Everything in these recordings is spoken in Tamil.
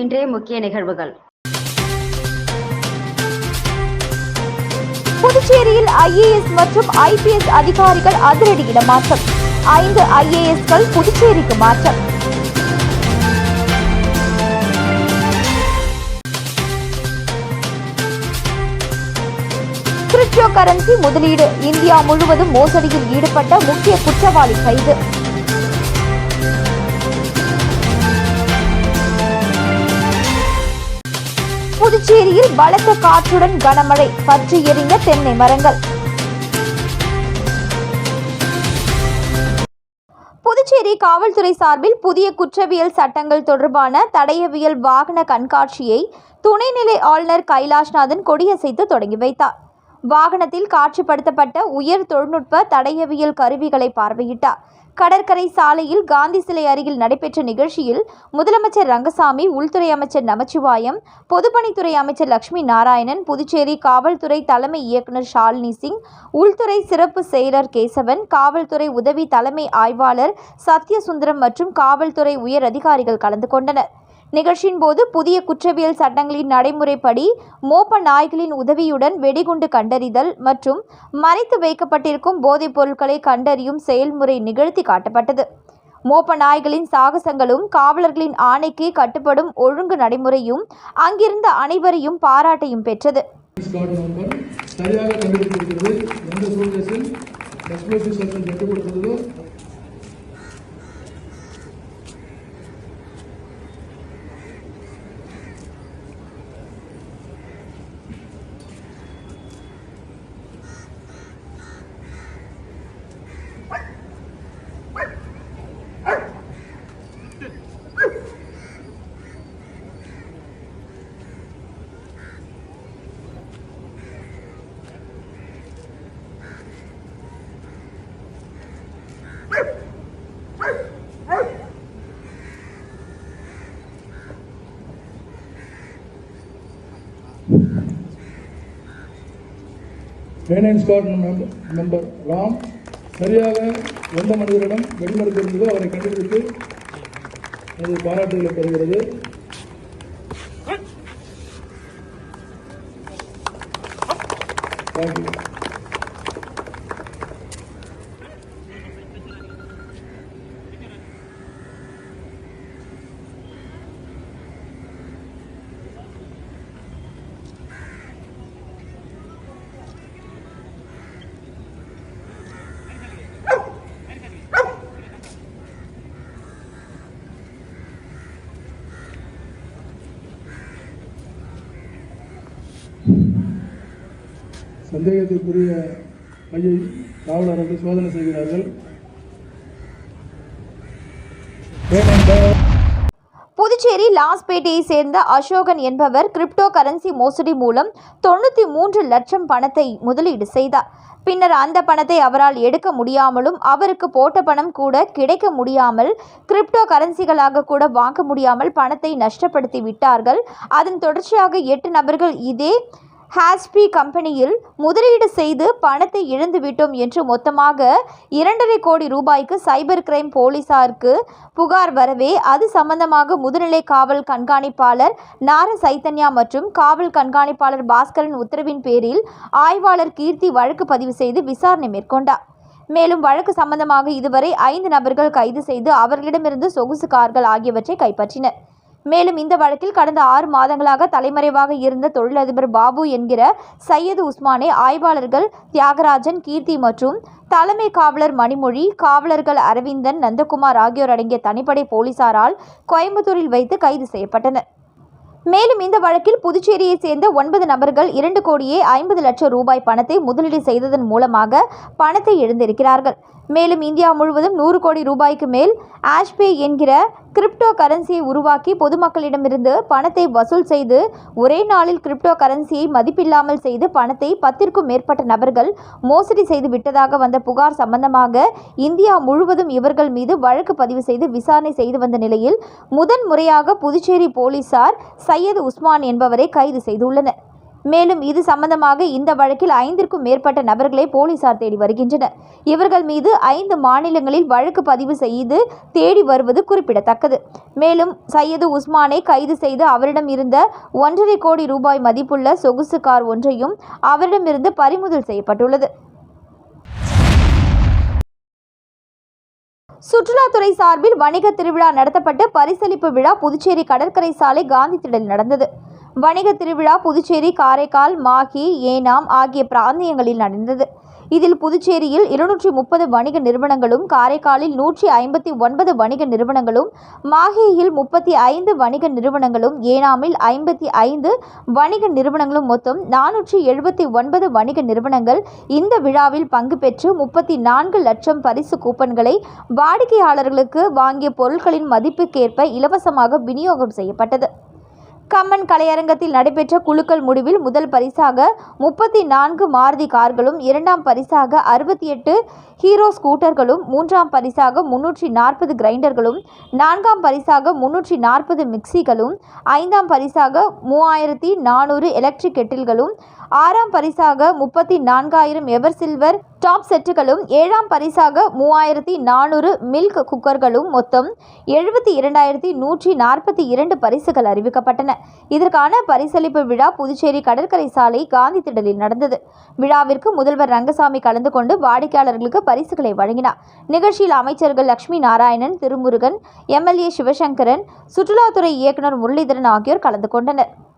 இன்றைய முக்கிய நிகழ்வுகள். புதுச்சேரியில் ஐஏஎஸ் மற்றும் ஐபிஎஸ் அதிகாரிகள் அதிரடி இடமாற்றம் ஐந்து ஐஏஎஸ்கள் புதுச்சேரிக்கு மாற்றம். கிரிப்டோ கரன்சி முதலீடு. இந்தியா முழுவதும் மோசடியில் ஈடுபட்ட முக்கிய குற்றவாளி கைது. புதுச்சேரியில் பலத்த காற்றுடன் கனமழை பற்றி எரிந்த தென்னை மரங்கள். புதுச்சேரி காவல்துறை சார்பில் புதிய குற்றவியல் சட்டங்கள் தொடர்பான தடயவியல் வாகன கண்காட்சியை துணைநிலை ஆளுநர் கைலாஷ்நாதன் கொடியசைத்து தொடங்கி வைத்தார். வாகனத்தில் காட்சிப்படுத்தப்பட்ட உயர் தொழில்நுட்ப தடயவியல் கருவிகளை பார்வையிட்டார். கடற்கரை சாலையில் காந்தி சிலை அருகில் நடைபெற்ற நிகழ்ச்சியில் முதலமைச்சர் ரங்கசாமி உள்துறை அமைச்சர் நமச்சிவாயம் பொதுப்பணித்துறை அமைச்சர் லட்சுமி நாராயணன் புதுச்சேரி காவல்துறை தலைமை இயக்குநர் ஷாலினி சிங் உள்துறை சிறப்பு செயலர் கேசவன் காவல்துறை உதவி தலைமை ஆய்வாளர் சத்யசுந்தரம் மற்றும் காவல்துறை உயர் அதிகாரிகள் கலந்து கொண்டனர். நிகழ்ச்சியின் போது புதிய குற்றவியல் சட்டங்களின் நடைமுறைப்படி மோப்ப நாய்களின் உதவியுடன் வெடிகுண்டு கண்டறிதல் மற்றும் மறைத்து வைக்கப்பட்டிருக்கும் போதைப் பொருட்களை கண்டறியும் செயல்முறை நிகழ்த்தி காட்டப்பட்டது. மோப்ப நாய்களின் சாகசங்களும் காவலர்களின் ஆணைக்கு கட்டுப்படும் ஒழுங்கு நடைமுறையும் அங்கிருந்த அனைவரையும் பாராட்டையும் பெற்றது. சரியாக கண்டுபிடித்திருக்கிறது. எந்த சூழ்நிலையில் எக்ஸ்ப்ளோசிவ் சட்டம் கட்டுப்படுத்துறதோ ஃபைனான்ஸ் கார்டு மெம்பர் ராம் சரியாக எந்த மனிதரிடம் வெடிமருந்து இருந்ததோ அவரை கண்டுபிடித்து அது பாராட்டுகளை பெறுகிறது. சந்தேகத்திற்குரிய பையை காவலர்கள் சோதனை செய்கிறார்கள். புதுச்சேரி லாஸ்பேட்டையை சேர்ந்த அசோகன் என்பவர் கிரிப்டோ கரன்சி மோசடி மூலம் தொண்ணூற்றி மூன்று லட்சம் பணத்தை முதலீடு செய்தார். பின்னர் அந்த பணத்தை அவரால் எடுக்க முடியாமலும் அவருக்கு போட்ட பணம் கூட கிடைக்க முடியாமல் கிரிப்டோ கரன்சிகளாக கூட வாங்க முடியாமல் பணத்தை நஷ்டப்படுத்தி விட்டார்கள். அதன் தொடர்ச்சியாக எட்டு நபர்கள் இதே ஹாஸ்பி கம்பெனியில் முதலீடு செய்து பணத்தை இழந்துவிட்டோம் என்று மொத்தமாக இரண்டரை கோடி ரூபாய்க்கு சைபர் கிரைம் போலீசாருக்கு புகார் வரவே அது சம்பந்தமாக முதுநிலை காவல் கண்காணிப்பாளர் நார சைத்தன்யா மற்றும் காவல் கண்காணிப்பாளர் பாஸ்கரன் உத்தரவின் பேரில் ஆய்வாளர் கீர்த்தி வழக்கு பதிவு செய்து விசாரணை மேற்கொண்டார். மேலும் வழக்கு சம்பந்தமாக இதுவரை ஐந்து நபர்கள் கைது செய்து அவர்களிடமிருந்து சொகுசு கார்கள் ஆகியவற்றை கைப்பற்றினர். மேலும் இந்த வழக்கில் கடந்த ஆறு மாதங்களாக தலைமறைவாக இருந்த தொழிலதிபர் பாபு என்கிற சையது உஸ்மானை ஆய்வாளர்கள் தியாகராஜன் கீர்த்தி மற்றும் தலைமை காவலர் மணிமொழி காவலர்கள் அரவிந்தன் நந்தகுமார் ஆகியோர் அடங்கிய தனிப்படை போலீசாரால் கோயம்புத்தூரில் வைத்து கைது செய்யப்பட்டனர். மேலும் இந்த வழக்கில் புதுச்சேரியைச் சேர்ந்த ஒன்பது நபர்கள் இரண்டு கோடியே ஐம்பது லட்சம் ரூபாய் பணத்தை முதலீடு செய்ததன் மூலமாக பணத்தை எழுந்திருக்கிறார்கள் மேலும் இந்தியா முழுவதும் நூறு கோடி ரூபாய்க்கு மேல் ஆஷ்பே என்கிற கிரிப்டோ கரன்சியை உருவாக்கி பொதுமக்களிடமிருந்து பணத்தை வசூல் செய்து ஒரே நாளில் கிரிப்டோ கரன்சியை மதிப்பில்லாமல் செய்து பணத்தை பத்திற்கும் மேற்பட்ட நபர்கள் மோசடி செய்து விட்டதாக வந்த புகார் சம்பந்தமாக இந்தியா முழுவதும் இவர்கள் மீது வழக்கு பதிவு செய்து விசாரணை செய்து வந்த நிலையில் முதன் முறையாக புதுச்சேரி போலீசார் சையது உஸ்மான் என்பவரை கைது செய்துள்ளனர். மேலும் இது சம்பந்தமாக இந்த வழக்கில் ஐந்திற்கும் மேற்பட்ட நபர்களை போலீசார் தேடி வருகின்றனர். இவர்கள் மீது ஐந்து மாநிலங்களில் வழக்கு பதிவு செய்து தேடி வருவது குறிப்பிடத்தக்கது. மேலும் சையது உஸ்மானை கைது செய்து அவரிடம் இருந்த ஒன்றரை கோடி ரூபாய் மதிப்புள்ள சொகுசு கார் ஒன்றையும் அவரிடமிருந்து பறிமுதல் செய்யப்பட்டுள்ளது. சுற்றுலாத்துறை சார்பில் வணிக திருவிழா நடத்தப்பட்டு பரிசளிப்பு விழா புதுச்சேரி கடற்கரை சாலை காந்தி திடல் நடந்தது. வணிக திருவிழா புதுச்சேரி காரைக்கால் மாஹி ஏனாம் ஆகிய பிராந்தியங்களில் நடந்தது. இதில் புதுச்சேரியில் இருநூற்றி முப்பது வணிக நிறுவனங்களும் காரைக்காலில் நூற்றி ஐம்பத்தி ஒன்பது வணிக நிறுவனங்களும் மாஹேயில் முப்பத்தி ஐந்து வணிக நிறுவனங்களும் ஏனாமில் ஐம்பத்தி ஐந்து வணிக நிறுவனங்களும் மொத்தம் நானூற்றி எழுபத்தி ஒன்பது வணிக நிறுவனங்கள். இந்த விழாவில் பங்கு பெற்று முப்பத்தி நான்கு லட்சம் பரிசு கூப்பன்களை வாடிக்கையாளர்களுக்கு வாங்கிய பொருட்களின் மதிப்புக்கேற்ப இலவசமாக விநியோகம் செய்யப்பட்டது. கம்மன் கலையரங்கத்தில் நடைபெற்ற குழுக்கள் முடிவில் முதல் பரிசாக முப்பத்தி நான்கு மாருதி கார்களும் இரண்டாம் பரிசாக அறுபத்தி எட்டு ஹீரோ ஸ்கூட்டர்களும் மூன்றாம் பரிசாக முன்னூற்றி நாற்பது கிரைண்டர்களும் நான்காம் பரிசாக முன்னூற்றி நாற்பது மிக்சிகளும் ஐந்தாம் பரிசாக மூவாயிரத்தி நானூறு எலக்ட்ரிக் கெட்டில்களும் ஆறாம் பரிசாக முப்பத்தி நான்காயிரம் எவர் சில்வர் டாப் செட்டுகளும் ஏழாம் பரிசாக மூவாயிரத்தி நானூறு மில்க் குக்கர்களும் மொத்தம் எழுபத்தி இரண்டாயிரத்தி நூற்றி நாற்பத்தி இரண்டு பரிசுகள் அறிவிக்கப்பட்டன. இதற்கான பரிசளிப்பு விழா புதுச்சேரி கடற்கரை சாலை காந்தி திடலில் நடந்தது. விழாவிற்கு முதல்வர் ரங்கசாமி கலந்து கொண்டு வாடிக்கையாளர்களுக்கு பரிசுகளை வழங்கினார். நிகழ்ச்சியில் அமைச்சர்கள் லட்சுமி நாராயணன் திருமுருகன் எம்எல்ஏ சிவசங்கரன் சுற்றுலாத்துறை இயக்குனர் முரளிதரன் ஆகியோர் கலந்து கொண்டனர்.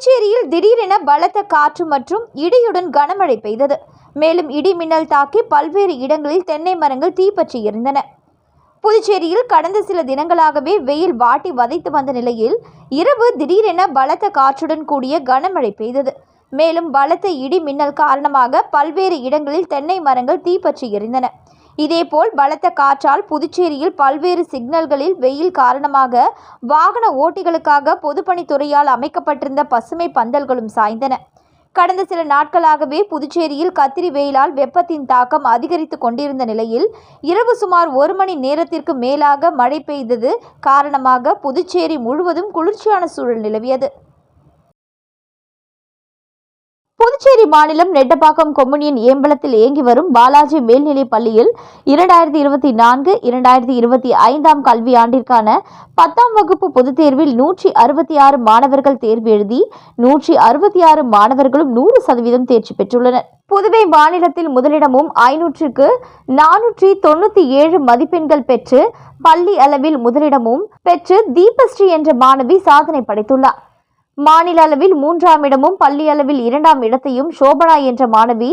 புதுச்சேரியில் திடீரென பலத்த காற்று மற்றும் இடியுடன் கனமழை பெய்தது. மேலும் இடி மின்னல் தாக்கி பல்வேறு இடங்களில் தென்னை மரங்கள் தீப்பற்றி இருந்தன. புதுச்சேரியில் கடந்த சில தினங்களாகவே வெயில் வாட்டி வதைத்து வந்த நிலையில் இரவு திடீரென பலத்த காற்றுடன் கூடிய கனமழை பெய்தது. மேலும் பலத்த இடி மின்னல் காரணமாக பல்வேறு இடங்களில் தென்னை மரங்கள் தீப்பற்றி எரிந்தன. இதேபோல் பலத்த காற்றால் புதுச்சேரியில் பல்வேறு சிக்னல்களில் வெயில் காரணமாக வாகன ஓட்டிகளுக்காக பொதுப்பணித்துறையால் அமைக்கப்பட்டிருந்த பசுமை பந்தல்களும் சாய்ந்தன. கடந்த சில நாட்களாகவே புதுச்சேரியில் கத்திரி வெயிலால் வெப்பத்தின் தாக்கம் அதிகரித்து கொண்டிருந்த நிலையில் இரவு சுமார் ஒரு மணி நேரத்திற்கு மேலாக மழை பெய்தது காரணமாக புதுச்சேரி முழுவதும் குளிர்ச்சியான சூழல் நிலவியது. புதுச்சேரி மாநிலம் நெட்டப்பாக்கம் கொம்முனியின் ஏம்பலத்தில் இயங்கி வரும் பாலாஜி மேல்நிலைப் பள்ளியில் இரண்டாயிரத்தி இருபத்தி நான்கு இரண்டாயிரத்தி இருபத்தி ஐந்தாம் கல்வியாண்டிற்கான பத்தாம் வகுப்பு பொதுத் தேர்வில் நூற்றி அறுபத்தி ஆறு மாணவர்கள் தேர்வு எழுதி நூற்றி அறுபத்தி ஆறு மாணவர்களும் நூறு சதவீதம் தேர்ச்சி பெற்றுள்ளனர். புதுவை மாநிலத்தில் முதலிடமும் ஐநூற்றுக்கு நானூற்றி தொண்ணூற்றி ஏழு மதிப்பெண்கள் பெற்று பள்ளி அளவில் முதலிடமும் பெற்று தீபஸ்ரீ என்ற மாணவி சாதனை படைத்துள்ளார். மாநில அளவில் மூன்றாம் இடமும் பள்ளி அளவில் இரண்டாம் இடத்தையும் சோபனா என்ற மாணவி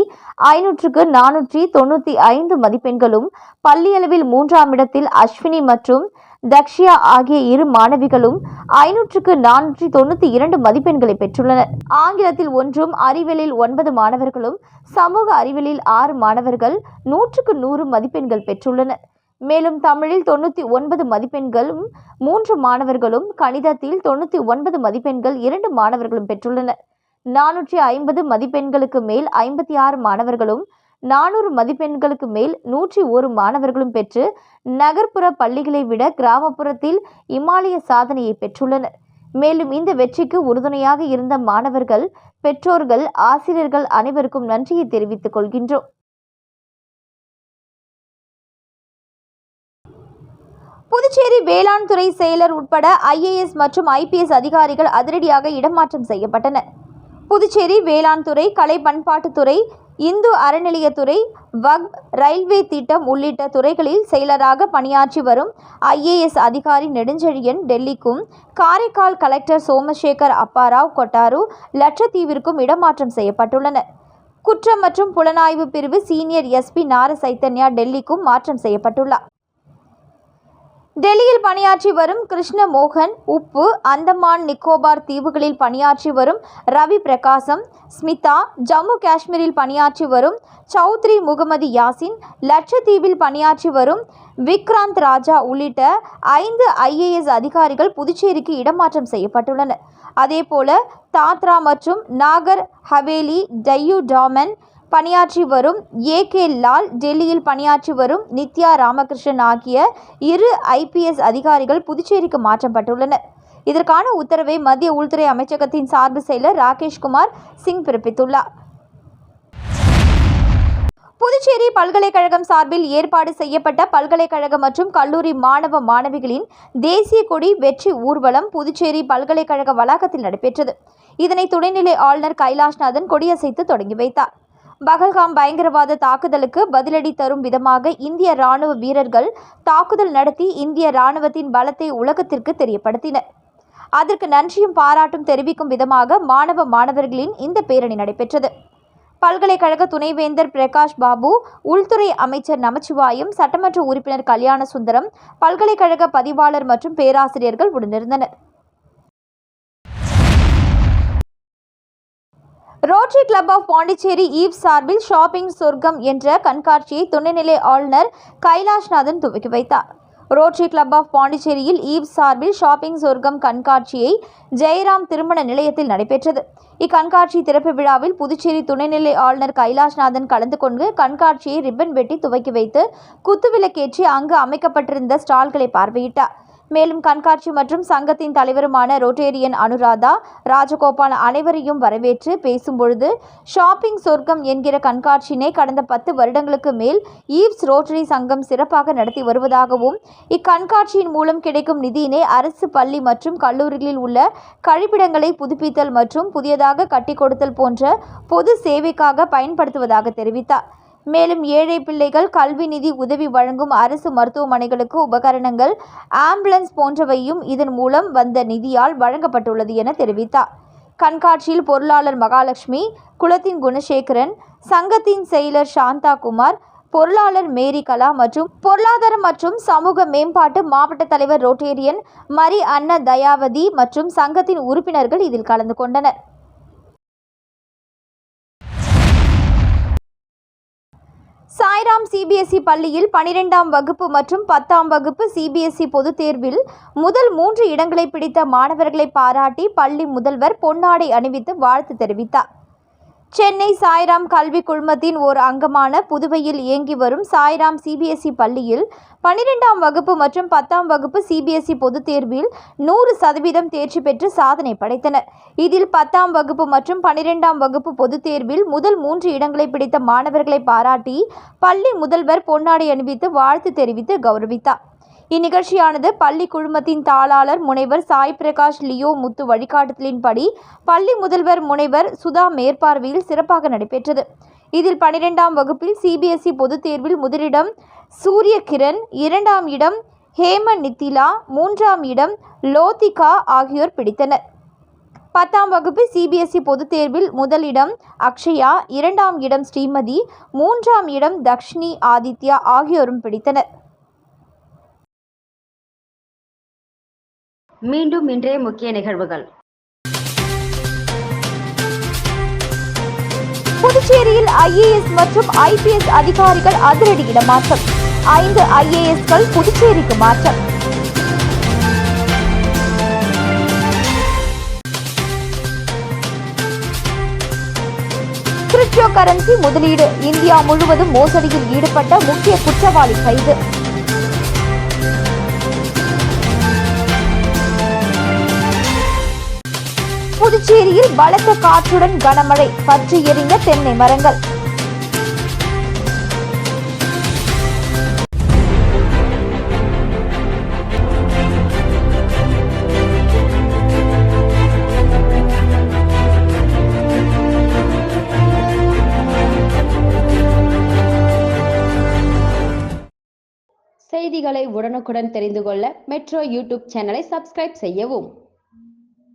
ஐநூற்றுக்கு நானூற்றி தொண்ணூற்றி ஐந்து மதிப்பெண்களும் பள்ளி அளவில் மூன்றாம் இடத்தில் அஸ்வினி மற்றும் தக்ஷியா ஆகிய இரு மாணவிகளும் ஐநூற்றுக்கு நானூற்றி தொண்ணூற்றி இரண்டு மதிப்பெண்களை பெற்றுள்ளனர். ஆங்கிலத்தில் ஒன்றும் அறிவியலில் ஒன்பது மாணவர்களும் சமூக அறிவியலில் ஆறு மாணவர்கள் நூற்றுக்கு நூறு மதிப்பெண்கள் பெற்றுள்ளனர். மேலும் தமிழில் தொண்ணூற்றி ஒன்பது மதிப்பெண்களும் மூன்று மாணவர்களும் கணிதத்தில் தொண்ணூற்றி ஒன்பது மதிப்பெண்கள் இரண்டு மாணவர்களும் பெற்றுள்ளனர். நானூற்றி ஐம்பது மதிப்பெண்களுக்கு மேல் ஐம்பத்தி ஆறு மாணவர்களும் நானூறு மதிப்பெண்களுக்கு மேல் நூற்றி ஒரு மாணவர்களும் பெற்று நகர்ப்புற பள்ளிகளை விட கிராமப்புறத்தில் இமாலய சாதனையை பெற்றுள்ளனர். மேலும் இந்த வெற்றிக்கு உறுதுணையாக இருந்த மாணவர்கள் பெற்றோர்கள் ஆசிரியர்கள் அனைவருக்கும் நன்றியை தெரிவித்துக் கொள்கின்றோம். புதுச்சேரி வேளாண் துறை செயலர் உட்பட ஐஏஎஸ் மற்றும் ஐபிஎஸ் அதிகாரிகள் அதிரடியாக இடமாற்றம் செய்யப்பட்டனர். புதுச்சேரி வேளாண் துறை கலை பண்பாட்டுத்துறை இந்து அறநிலையத்துறை வக் ரயில்வே திட்டம் உள்ளிட்ட துறைகளில் செயலராக பணியாற்றி வரும் ஐஏஎஸ் அதிகாரி நெடுஞ்செழியன் டெல்லிக்கும் காரைக்கால் கலெக்டர் சோமசேகர் அப்பாராவ் கொட்டாரு லட்சத்தீவிற்கும் இடமாற்றம் செய்யப்பட்டுள்ளனர். குற்றம் மற்றும் புலனாய்வு பிரிவு சீனியர் எஸ்பி நார சைத்தன்யா டெல்லிக்கும் மாற்றம் செய்யப்பட்டுள்ளார். டெல்லியில் பணியாற்றி வரும் கிருஷ்ண மோகன் உப்பு அந்தமான் நிக்கோபார் தீவுகளில் பணியாற்றி வரும் ரவி பிரகாசம் ஸ்மிதா ஜம்மு காஷ்மீரில் பணியாற்றி வரும் சௌத்ரி முகமது யாசின் லட்சத்தீவில் பணியாற்றி வரும் விக்ராந்த் ராஜா உள்ளிட்ட ஐந்து ஐஏஎஸ் அதிகாரிகள் புதுச்சேரிக்கு இடமாற்றம் செய்யப்பட்டுள்ளனர். அதேபோல தாத்ரா மற்றும் நாகர் ஹவேலி டையூ டாமன் பணியாற்றி வரும் ஏ கே லால் டெல்லியில் பணியாற்றி வரும் நித்யா ராமகிருஷ்ணன் ஆகிய இரு ஐபிஎஸ் அதிகாரிகள் புதுச்சேரிக்கு மாற்றப்பட்டுள்ளனர். இதற்கான உத்தரவை மத்திய உள்துறை அமைச்சகத்தின் சார்பு செயலர் ராகேஷ்குமார் சிங் பிறப்பித்துள்ளார். புதுச்சேரி பல்கலைக்கழகம் சார்பில் ஏற்பாடு செய்யப்பட்ட பல்கலைக்கழக மற்றும் கல்லூரி மாணவ மாணவிகளின் தேசிய கொடி வெற்றி ஊர்வலம் புதுச்சேரி பல்கலைக்கழக வளாகத்தில் நடைபெற்றது. இதனை துணைநிலை ஆளுநர் கைலாஷ்நாதன் கொடியசைத்து தொடங்கி வைத்தார். பகல்காம் பயங்கரவாத தாக்குதலுக்கு பதிலடி தரும் விதமாக இந்திய ராணுவ வீரர்கள் தாக்குதல் நடத்தி இந்திய ராணுவத்தின் பலத்தை உலகத்திற்கு தெரியப்படுத்தினர். அதற்கு நன்றியும் பாராட்டும் தெரிவிக்கும் விதமாக மாணவ மாணவர்களின் இந்த பேரணி நடைபெற்றது. பல்கலைக்கழக துணைவேந்தர் பிரகாஷ் பாபு உள்துறை அமைச்சர் நமச்சிவாயம் சட்டமன்ற உறுப்பினர் கல்யாண சுந்தரம் பல்கலைக்கழக பதிவாளர் மற்றும் பேராசிரியர்கள் உடனிருந்தனர். Rotary club of Pondicherry eve சார்பில் ஷாப்பிங் சொர்க்கம் என்ற கண்காட்சியை துணைநிலை ஆளுநர் கைலாஷ்நாதன் துவக்கி வைத்தார். ரோட்டரி கிளப் ஆஃப் பாண்டிச்சேரியில் ஈவ் சார்பில் ஷாப்பிங் சொர்க்கம் கண்காட்சியை ஜெயராம் திருமண நிலையத்தில் நடைபெற்றது. இக்கண்காட்சி திறப்பு விழாவில் புதுச்சேரி துணைநிலை ஆளுநர் கைலாஷ்நாதன் கலந்து கொண்டு கண்காட்சியை ரிப்பன் வெட்டி துவக்கி வைத்து குத்துவிளக்கேற்றி அங்கு அமைக்கப்பட்டிருந்த ஸ்டால்களை பார்வையிட்டார். மேலும் கண்காட்சி மற்றும் சங்கத்தின் தலைவருமான ரோட்டேரியன் அனுராதா ராஜகோபால் அனைவரையும் வரவேற்று பேசும்பொழுது ஷாப்பிங் சொர்க்கம் என்கிற கண்காட்சியினை கடந்த பத்து வருடங்களுக்கு மேல் ஈவ்ஸ் ரோட்டரி சங்கம் சிறப்பாக நடத்தி வருவதாகவும் இக்கண்காட்சியின் மூலம் கிடைக்கும் நிதியினை அரசு பள்ளி மற்றும் கல்லூரிகளில் உள்ள கழிப்பிடங்களை புதுப்பித்தல் மற்றும் புதியதாக கட்டிக் கொடுத்தல் போன்ற பொது சேவைக்காக பயன்படுத்துவதாக தெரிவித்தார். மேலும் ஏழை பிள்ளைகள் கல்வி நிதி உதவி வழங்கும் அரசு மருத்துவமனைகளுக்கு உபகரணங்கள் ஆம்புலன்ஸ் போன்றவையும் இதன் மூலம் வந்த நிதியால் வழங்கப்பட்டுள்ளது என தெரிவித்தார். கண்காட்சியில் பொருளாளர் மகாலட்சுமி குளத்தின் குணசேகரன் சங்கத்தின் செயலர் சாந்தா குமார் பொருளாளர் மேரி கலா மற்றும் பொருளாதாரம் மற்றும் சமூக மேம்பாட்டு மாவட்ட தலைவர் ரோட்டேரியன் மரி அன்ன தயாவதி மற்றும் சங்கத்தின் உறுப்பினர்கள் இதில் கலந்து கொண்டனர். சாய்ராம் சிபிஎஸ்இ பள்ளியில் பனிரெண்டாம் வகுப்பு மற்றும் பத்தாம் வகுப்பு சிபிஎஸ்இ பொதுத் தேர்வில் முதல் மூன்று இடங்களை பிடித்த மாணவர்களை பாராட்டி பள்ளி முதல்வர் பொன்னாடை அணிவித்து வாழ்த்து தெரிவித்தார். சென்னை சாய்ராம் கல்வி குழுமத்தின் ஓர் அங்கமான புதுவையில் இயங்கி வரும் சாய்ராம் சிபிஎஸ்இ பள்ளியில் பனிரெண்டாம் வகுப்பு மற்றும் பத்தாம் வகுப்பு சிபிஎஸ்இ பொதுத் தேர்வில் நூறு சதவீதம் தேர்ச்சி பெற்று சாதனை படைத்தனர். இதில் பத்தாம் வகுப்பு மற்றும் பனிரெண்டாம் வகுப்பு பொதுத் தேர்வில் முதல் மூன்று இடங்களை பிடித்த மாணவர்களை பாராட்டி பள்ளி முதல்வர் பொன்னாடை அணிவித்து வாழ்த்து தெரிவித்து கௌரவித்தார். இந்நிகழ்ச்சியானது பள்ளி குழுமத்தின் தாளாளர் முனைவர் சாய் பிரகாஷ் லியோ முத்து வழிகாட்டுதலின்படி பள்ளி முதல்வர் முனைவர் சுதா மேற்பார்வையில் சிறப்பாக நடைபெற்றது. இதில் பனிரெண்டாம் வகுப்பில் சிபிஎஸ்இ பொதுத் தேர்வில் முதலிடம் சூரிய கிரண் இரண்டாம் இடம் ஹேம நித்திலா மூன்றாம் இடம் லோதிகா ஆகியோர் பிடித்தனர். பத்தாம் வகுப்பு சிபிஎஸ்இ பொதுத் தேர்வில் முதலிடம் அக்ஷயா இரண்டாம் இடம் ஸ்ரீமதி மூன்றாம் இடம் தக்ஷினி ஆதித்யா ஆகியோரும் பிடித்தனர். மீண்டும் இன்றைய முக்கிய நிகழ்வுகள். புதுச்சேரியில் ஐஏஎஸ் மற்றும் ஐபிஎஸ் அதிகாரிகள் அதிரடி இடமாற்றம் ஐந்து ஐஏஎஸ்கள் புதுச்சேரிக்கு மாற்றம். கிரிப்டோ கரன்சி முதலீடு. இந்தியா முழுவதும் மோசடியில் ஈடுபட்ட முக்கிய குற்றவாளி கைது. புதுச்சேரியில் பலத்த காற்றுடன் கனமழை பற்றி எரிந்த தென்னை மரங்கள். செய்திகளை உடனுக்குடன் தெரிந்து கொள்ள மெட்ரோ யூடியூப் சேனலை சப்ஸ்கிரைப் செய்யவும்.